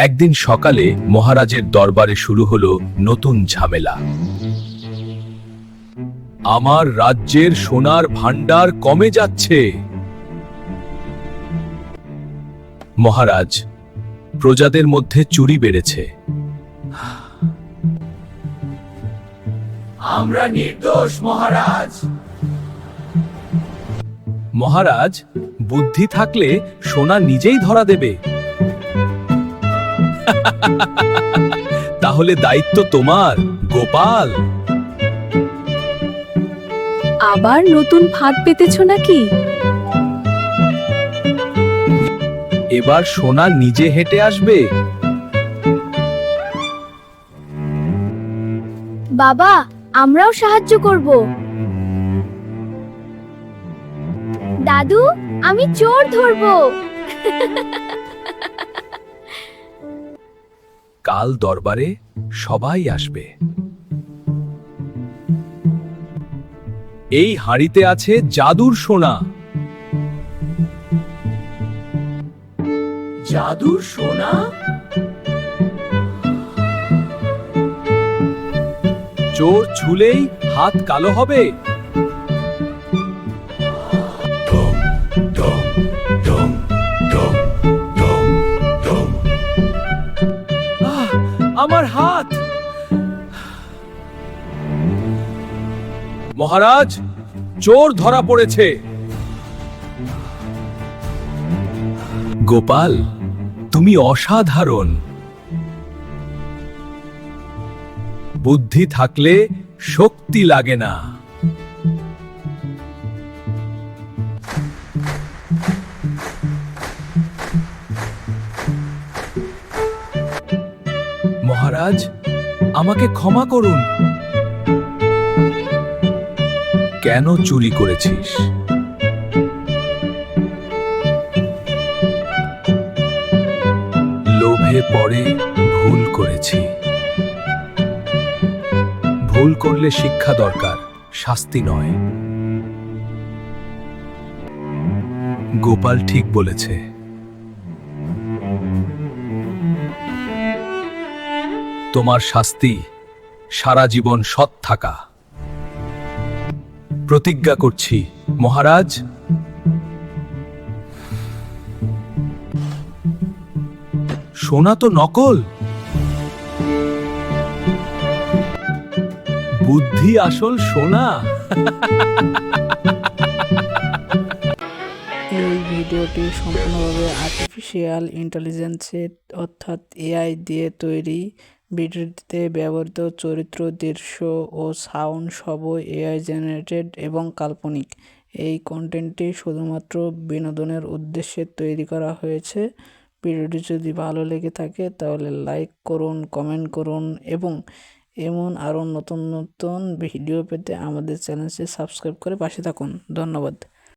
একদিন সকালে মহারাজের দরবারে শুরু হল নতুন ঝামেলা। আমার রাজ্যের সোনার ভান্ডার কমে যাচ্ছে। মহারাজ প্রজাদের মধ্যে চুরি বেড়েছে। আমরা নির্দোষ মহারাজ। মহারাজ বুদ্ধি থাকলে সোনা নিজেই ধরা দেবে। তাহলে দায়িত্ব তোমার গোপাল। আবার নতুন ফাঁদ পেতেছ নাকি? এবার সোনা নিজে হেঁটে আসবে। বাবা আমরাও সাহায্য করব। দাদু আমি চোর ধরবো। কাল দরবারে সবাই আসবে। এই হাঁড়িতে আছে জাদুর সোনা। জাদুর সোনা? চোর ছুলেই হাত কালো হবে। আমার হাত। মহারাজ চোর ধরা পড়েছে। গোপাল তুমি অসাধারণ। বুদ্ধি থাকলে শক্তি লাগে না। মহারাজ, আমাকে ক্ষমা করুন। কেন চুরি করেছিস? লোভে পড়ে ভুল করেছি। ভুল করলে শিক্ষা দরকার, শাস্তি নয়। গোপাল ঠিক বলেছে। তোমার শাস্তি, সারা জীবন সৎ থাকা। প্রতিজ্ঞা করছি, মহারাজ। সোনা তো নকল। বুদ্ধি আসল সোনা। এই ভিডিওটি সম্পূর্ণভাবে আর্টিফিশিয়াল ইন্টেলিজেন্সের অর্থাৎ এআই দিয়ে তৈরি। ভিডিওটিতে ব্যবহৃত চরিত্র, দৃশ্য ও সাউন্ড সবই এআই জেনারেটেড এবং কাল্পনিক। এই কন্টেন্টটি শুধুমাত্র বিনোদনের উদ্দেশ্যে তৈরি করা হয়েছে। ভিডিওটি যদি ভালো লেগে থাকে, তাহলে লাইক করুন, কমেন্ট করুন এবং এমন আরও নতুন নতুন ভিডিও পেতে আমাদের চ্যানেলটি সাবস্ক্রাইব করে পাশে থাকুন। ধন্যবাদ।